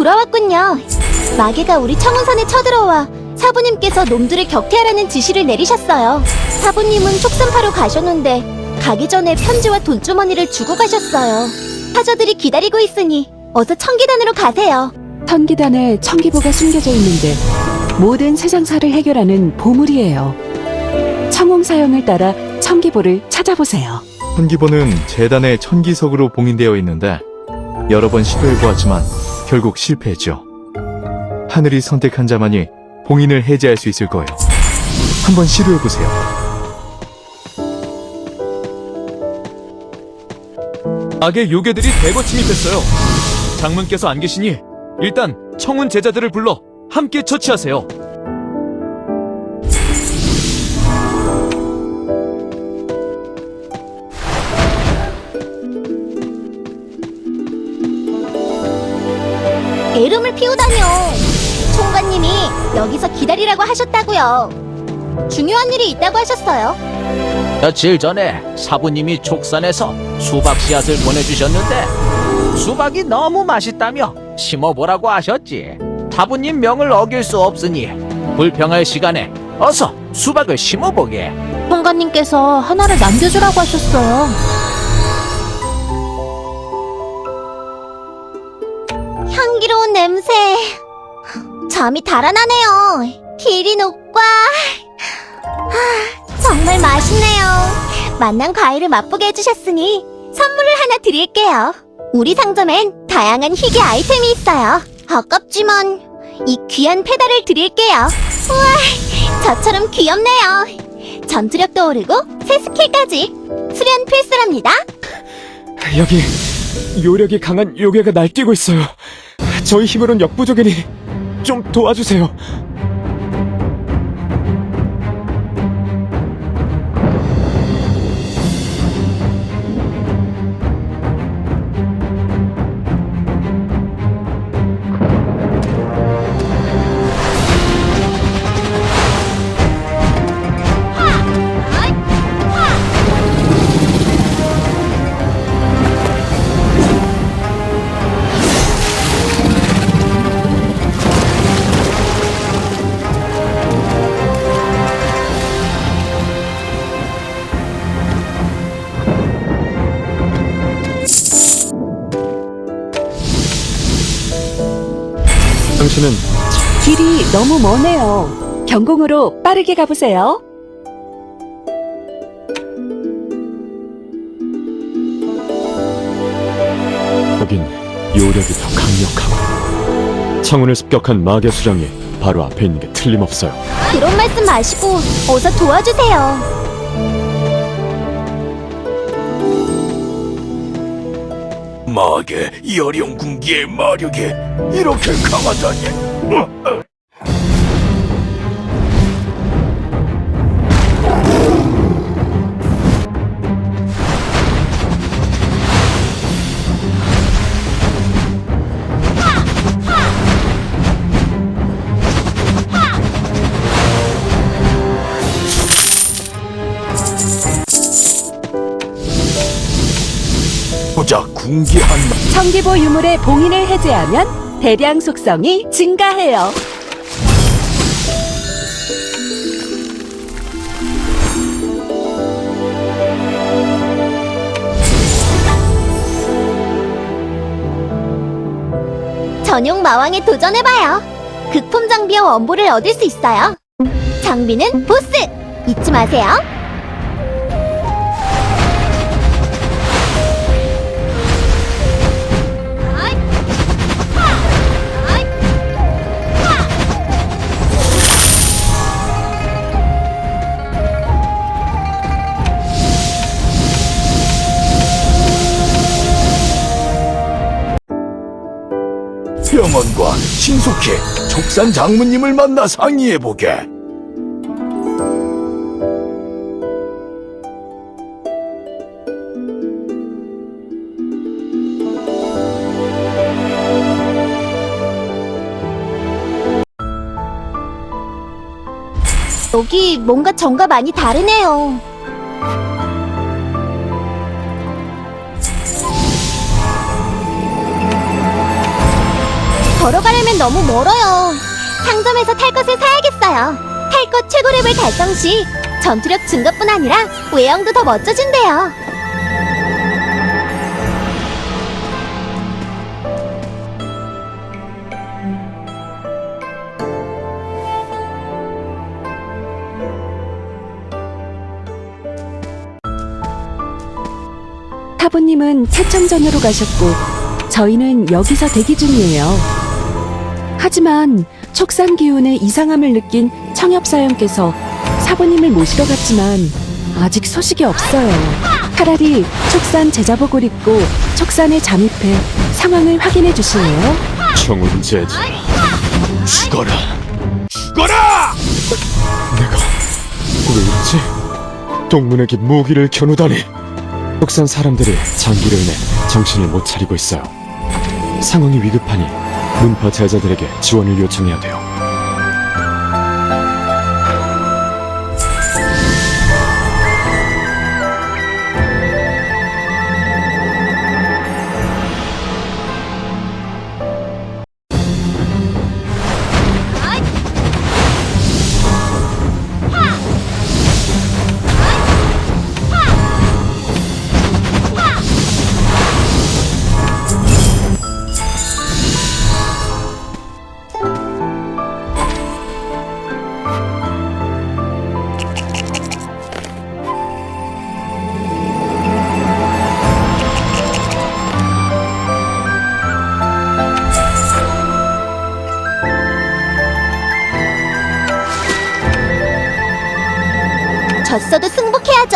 돌아왔군요. 마계가 우리 청운선에 쳐들어와 사부님께서 놈들을 격퇴하라는 지시를 내리셨어요. 사부님은 촉선파로 가셨는데 가기 전에 편지와 돈주머니를 주고 가셨어요. 사저들이 기다리고 있으니 어서 청기단으로 가세요. 천기단에 청기보가 숨겨져 있는데 모든 세상사를 해결하는 보물이에요. 청홍사형을 따라 청기보를 찾아보세요. 천기보는 재단의 천기석으로 봉인되어 있는데 여러 번 시도해보았지만 결국 실패했죠. 하늘이 선택한 자만이 봉인을 해제할 수 있을 거예요. 한번 시도해보세요. 악의 요괴들이 대거 침입했어요. 장문께서 안 계시니 일단 청운 제자들을 불러 함께 처치하세요. 여기서 기다리라고 하셨다고요. 중요한 일이 있다고 하셨어요. 며칠 전에 사부님이 촉산에서 수박 씨앗을 보내주셨는데 수박이 너무 맛있다며 심어보라고 하셨지. 타부님 명을 어길 수 없으니 불평할 시간에 어서 수박을 심어보게. 총관님께서 하나를 남겨주라고 하셨어요. 향기로운 냄새. 잠이 달아나네요. 기린 옷과 아, 정말 맛있네요. 만난 과일을 맛보게 해주셨으니 선물을 하나 드릴게요. 우리 상점엔 다양한 희귀 아이템이 있어요. 아깝지만 이 귀한 페달을 드릴게요. 우와, 저처럼 귀엽네요. 전투력도 오르고 새 스킬까지 수련 필수랍니다. 여기 요력이 강한 요괴가 날뛰고 있어요. 저희 힘으론 역부족이니 좀 도와주세요. 당신은 길이 너무 머네요. 경공으로 빠르게 가보세요. 여긴 요력이 더 강력하고 청운을 습격한 마계 수장이 바로 앞에 있는 게 틀림없어요. 그런 말씀 마시고 어서 도와주세요. 마계 여령 군기의 마력이 이렇게 강하다니. 보자 군기한 마. 청기보 유물의 봉인을 해제하면 대량 속성이 증가해요. 전용 마왕에 도전해봐요. 극품 장비와 원보를 얻을 수 있어요. 장비는 보스! 잊지 마세요. 병원과 신속히 촉산 장모님을 만나 상의해보게. 여기 뭔가 정과 많이 다르네요. 걸어가려면 너무 멀어요. 상점에서 탈 것을 사야겠어요. 탈 것 최고 레벨 달성 시 전투력 증가뿐 아니라 외형도 더 멋져진대요. 타부님은 채청전으로 가셨고 저희는 여기서 대기 중이에요. 하지만 촉산 기운의 이상함을 느낀 청엽사형께서 사부님을 모시러 갔지만 아직 소식이 없어요. 차라리 촉산 제자복을 입고 촉산에 잠입해 상황을 확인해 주실래요? 청운 제자. 죽어라! 죽어라! 내가 왜 이러지? 동문에게 무기를 겨누다니. 독산 사람들이 장기로 인해 정신을 못 차리고 있어요. 상황이 위급하니 문파 제자들에게 지원을 요청해야 돼요.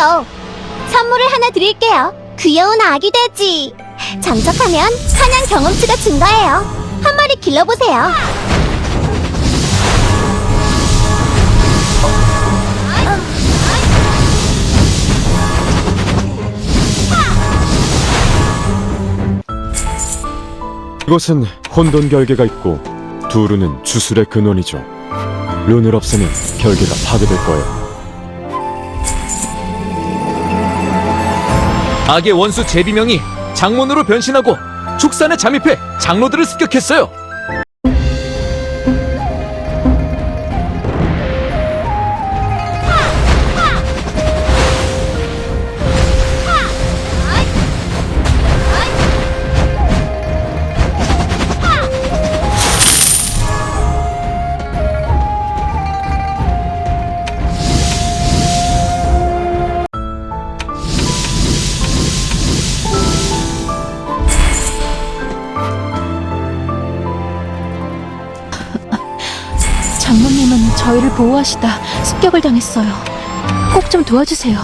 승복해야죠. 선물을 하나 드릴게요. 귀여운 아기 돼지. 장착하면 사냥 경험치가 증가해요. 한 마리 길러보세요. 이곳은 혼돈 결계가 있고 두루는 주술의 근원이죠. 룬을 없애면 결계가 파괴될 거예요. 악의 원수 제비명이 장문으로 변신하고 축산에 잠입해 장로들을 습격했어요. 장모님은 저희를 보호하시다 습격을 당했어요. 꼭 좀 도와주세요.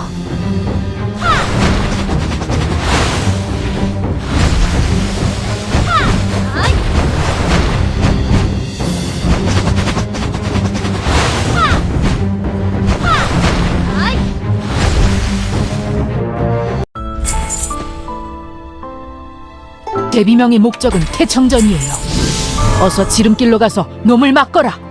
대비명의 목적은 태청전이에요. 어서 지름길로 가서 놈을 막거라.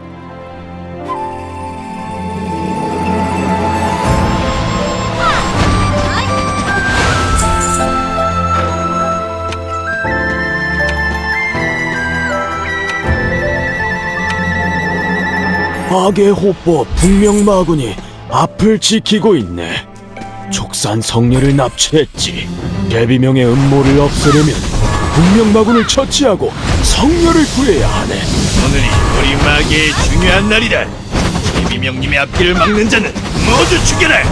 악의 호법 북명마군이 앞을 지키고 있네. 족산 성녀를 납치했지. 대비명의 음모를 없애려면 북명마군을 처치하고 성녀를 구해야 하네. 오늘이 우리 마계의 중요한 날이다. 대비명님의 앞길을 막는 자는 모두 죽여라.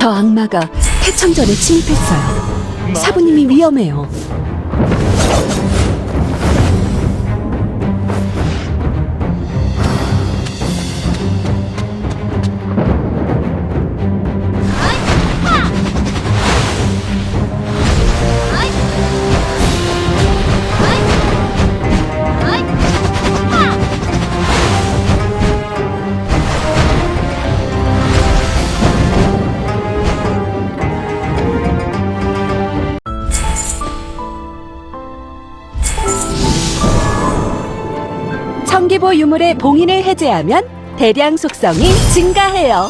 더 악마가 태청전에 침입했어요. 사부님이 위험해요. 15 유물의 봉인을 해제하면 대량 속성이 증가해요.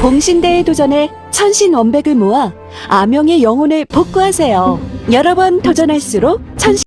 봉신대의 도전에 천신원백을 모아 아명의 영혼을 복구하세요. 여러 번 도전할수록